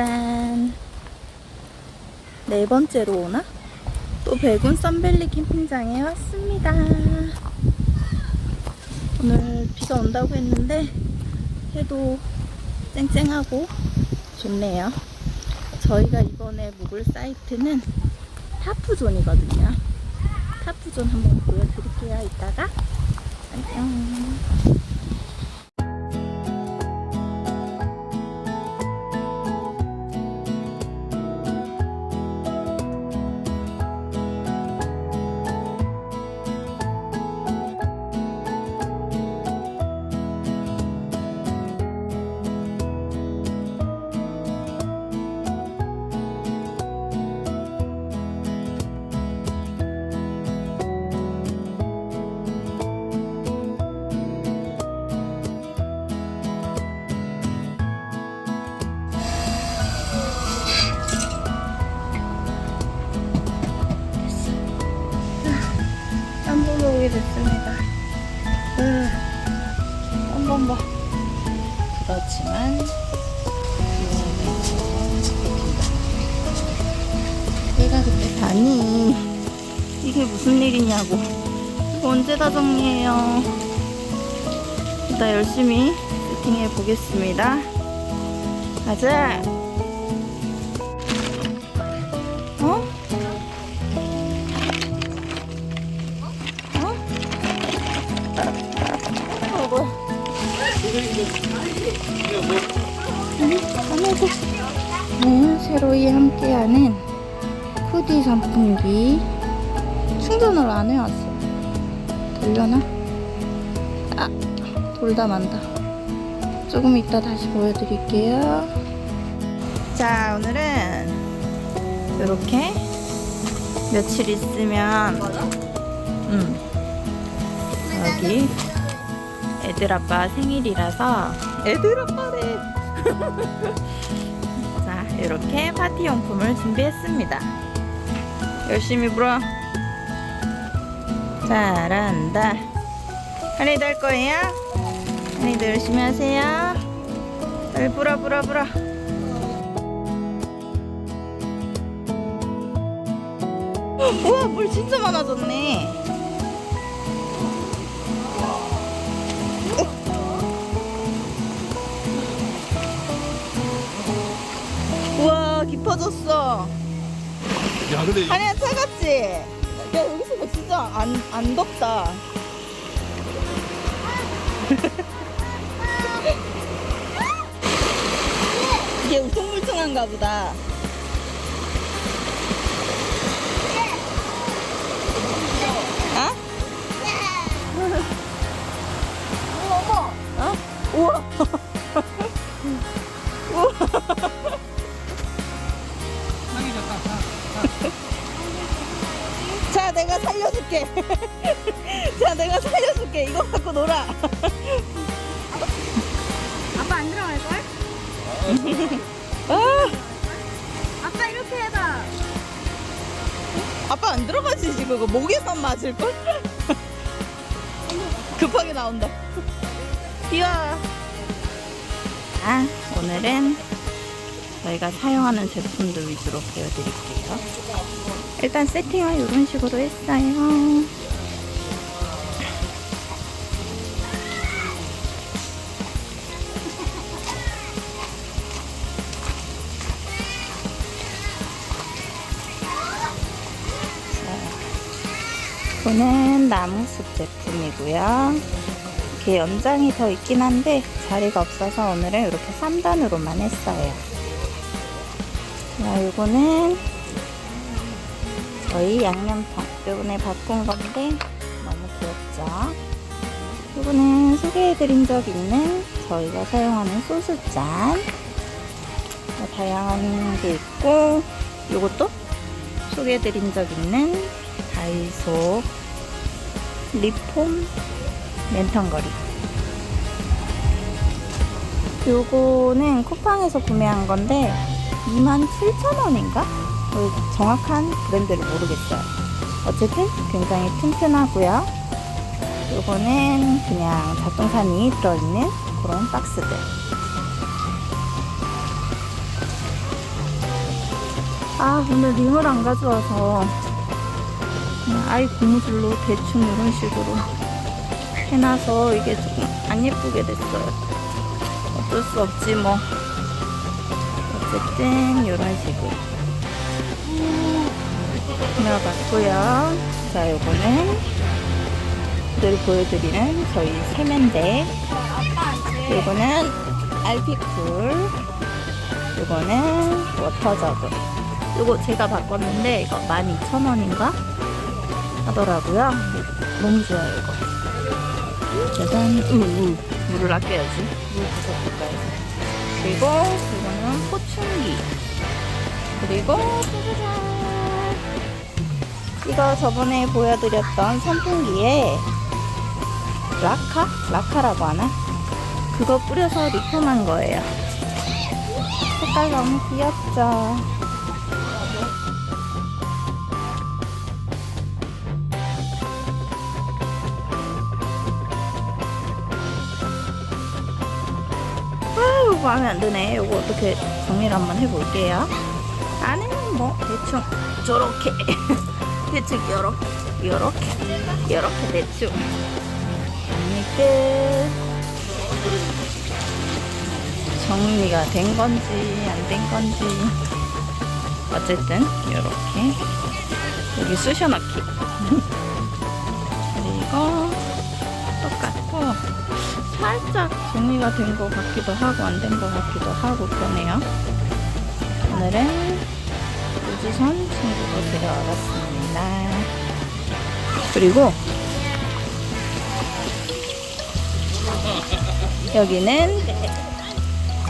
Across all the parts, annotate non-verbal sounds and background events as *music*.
짜잔 네 번째로 오나? 또 백운 썬벨리 캠핑장에 왔습니다. 오늘 비가 온다고 했는데 해도 쨍쨍하고 좋네요. 저희가 이번에 묵을 사이트는 타프존이거든요. 타프존 한번 보여드릴게요. 이따가 안녕. 한번. 봐. 그렇지만 얘가 근데 아니? 이게 무슨 일이냐고. 언제 다 정리해요? 일단 열심히 세팅해 보겠습니다. 가자 안에서 네, 새로이 함께하는 푸디 선풍기. 충전을 안 해왔어. 되려나? 아 돌다 만다. 조금 이따 다시 보여드릴게요. 자 오늘은 이렇게 며칠 있으면 음 여기 애들 아빠 생일이라서. 애들 아빠래 *laughs* 자 이렇게 파티 용품을 준비했습니다. 열심히 불어. 잘한다. 한이도 할 거예요? 한이도 열심히 하세요. 빨리 불어 불어 불어. *gasps* 우와 물 진짜 많아졌네 깊어졌어. 야 근데 아니야 차갑지? 야 여기서 뭐 진짜 안, 안 덥다. *laughs* 이게 우퉁물퉁한가 보다 아빠 안 들어가지 지금 그거 목에선 맞을 걸? *laughs* 급하게 나온다. 귀여워 아 오늘은 저희가 사용하는 제품들 위주로 보여드릴게요. 일단 세팅을 이런 식으로 했어요 이거는 나무숲 제품이고요. 이렇게 연장이 더 있긴 한데 자리가 없어서 오늘은 이렇게 3단으로만 했어요. 자, 이거는 저희 양념통. 이번에 바꾼 건데 너무 귀엽죠? 이거는 소개해드린 적 있는 저희가 사용하는 소스잔. 뭐 다양한 게 있고 이것도 소개해드린 적 있는 다이소 리폼 랜턴거리 요거는 쿠팡에서 구매한 건데 27,000원인가? 정확한 브랜드를 모르겠어요 어쨌든 굉장히 튼튼하고요 요거는 그냥 잡동사니 들어있는 그런 박스들. 아, 오늘 링을 안 가져와서 아이 고무줄로 대충 이런 식으로 해놔서 이게 조금 안 예쁘게 됐어요. 어쩔 수 없지 뭐. 어쨌든 이런 식으로 넣어봤고요. 자, 요거는 늘 보여드리는 저희 세면대. 요거는 알피쿨. 요거는 워터저그. 요거 제가 바꿨는데 이거 12,000원인가 하더라고요. 너무 좋아요 이거. 짜잔. 우우. 물을 아껴야지. 물 부족할까요? 그리고 이거는 포충기. 그리고 짜자잔. 이거 저번에 보여드렸던 선풍기에 라카? 라카라고 하나? 그거 뿌려서 리폼한 거예요. 색깔 너무 귀엽죠? 아유, 마음에 안 드네. 이거 어떻게 정리를 한번 해볼게요. 안에는 뭐, 대충, 저렇게. *laughs* 대충, 요렇게, 요렇게, 요렇게 대충. 정리 끝. 정리가 된 건지, 안 된 건지. 어쨌든, 요렇게. 여기 쑤셔넣기. *laughs* 그리고, 똑같고, 살짝 정리가 된 것 같기도 하고 안 된 것 같기도 하고 그러네요. 오늘은 우주선 친구도 데려와봤습니다. 그리고 여기는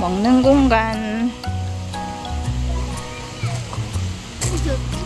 먹는 공간.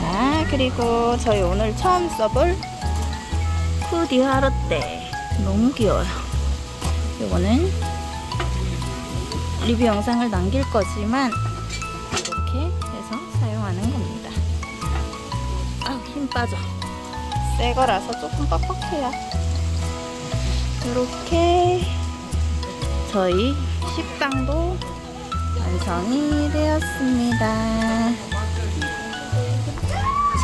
자, 그리고 저희 오늘 처음 써볼 푸디하르떼. 너무 귀여워요. 요거는 리뷰 영상을 남길 거지만 이렇게 해서 사용하는 겁니다. 아, 힘 빠져. 새 거라서 조금 뻑뻑해요. 이렇게 저희 식당도 완성이 되었습니다.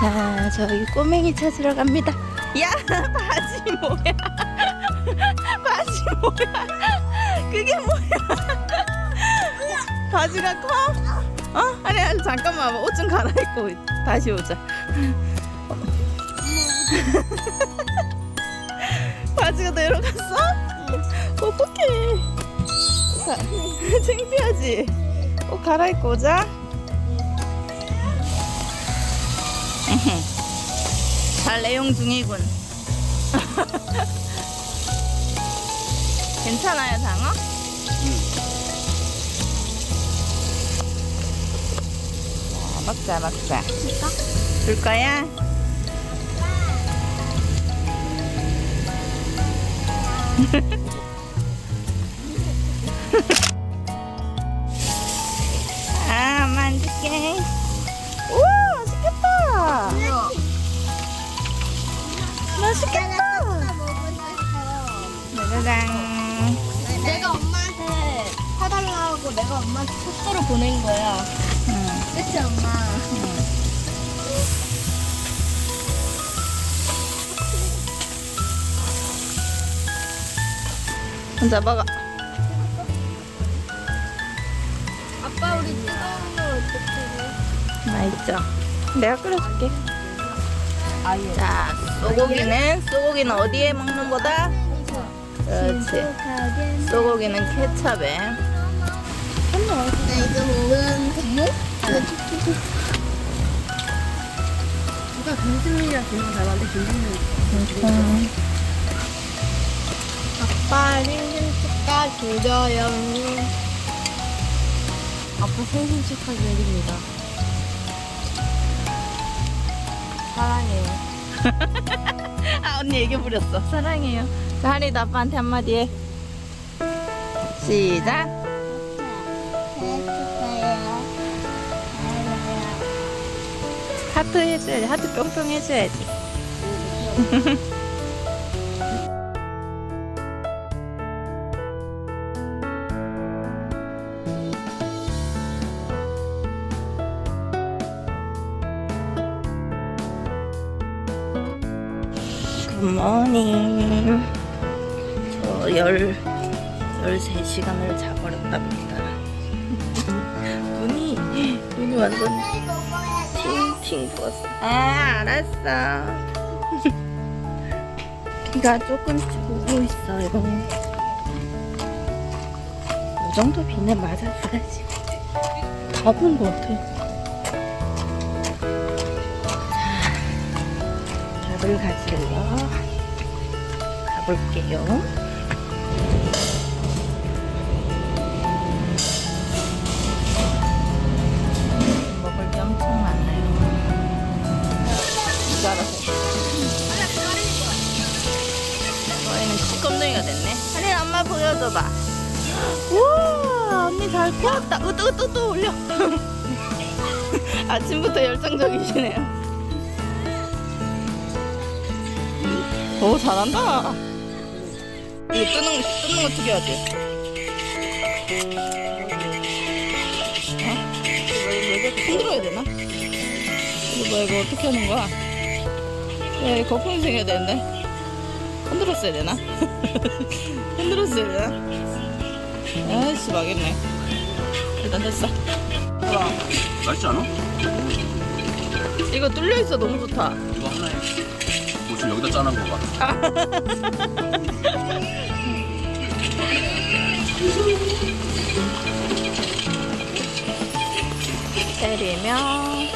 자, 저희 꼬맹이 찾으러 갑니다. 야, *laughs* 바지 뭐야? 바지 뭐야? 그게 뭐야? *laughs* *laughs* 바지가 커? 어? 아니, 아니 잠깐만 옷 좀 갈아입고 다시 오자. *laughs* 바지가 내려갔어? 어떡해. 자, 창피하지? 옷 갈아입고 오자. 잘 내용 중이군. 괜찮아요, 장어? 자, 먹자, 먹자. 줄 거야? *laughs* 혼자 먹어. 아빠 우리 뜨거운 거 어떻게 맛있죠? 내가 끓여줄게. 아예. 자, 소고기는 소고기는 어디에 먹는 거다? 그렇지. 소고기는 케찹에. 나 이거 먹은 뭐? 누가 김수민이랑 김수 닮았는데 김수민 음, 아빠 생신 축하드려요 아빠 생신 축하드립니다 사랑해요 *laughs* 아 언니 얘기 부렸어. 사랑해요. 자, 하리도 아빠한테 한마디 해. 시작. 생신 축하해요 하트 해줘야지. 하트 뿅뿅 해줘야지. *laughs* 굿모닝. 저 열, 13시간을 자버렸답니다. 눈이, 눈이 완전 팅팅 부었어. 아, 알았어. 비가 조금씩 오고 있어요. 이 정도 비는 맞아줘야지. 다 본 것 같아. 밥을 가지러 가 볼게요. 먹을 게 엄청 많아요. 알아서. 저희는 찌검둥이가 됐네. 하린 엄마 보여줘봐. 우와 언니 잘 으뜨 으뜨 올려. *laughs* 아침부터 열정적이시네요. 오 잘한다. 이거 뜨는 뜨는 거 어떻게 하지? 어? 흔들어야 되나? 이거 뭐야 이거 어떻게 하는 거야? 야 거품이 생겨야 되는데 흔들었어야 되나? *laughs* 흔들었어야 되나? 아이씨 망했네. 일단 됐어. 봐봐. 맛있지 않아? 이거 뚫려 있어 너무 좋다. 무슨 여기다 짜는 거 봐. 때리면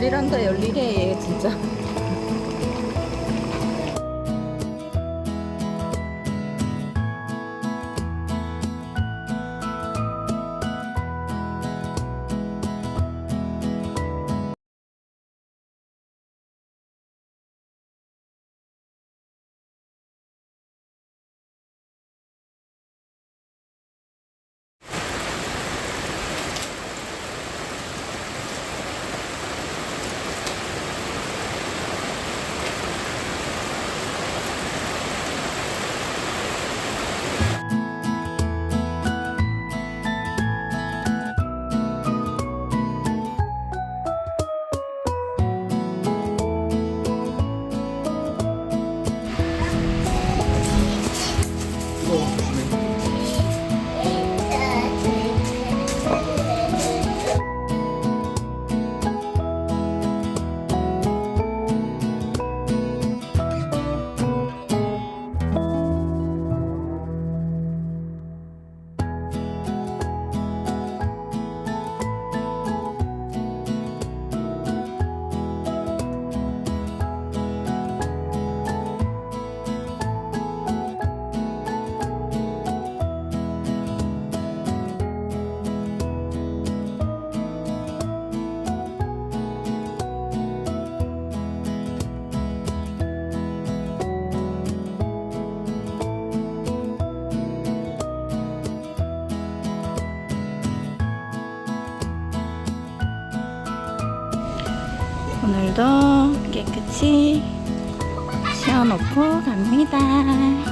열일한다 열일해 얘 진짜. 깨끗이 치워놓고 갑니다.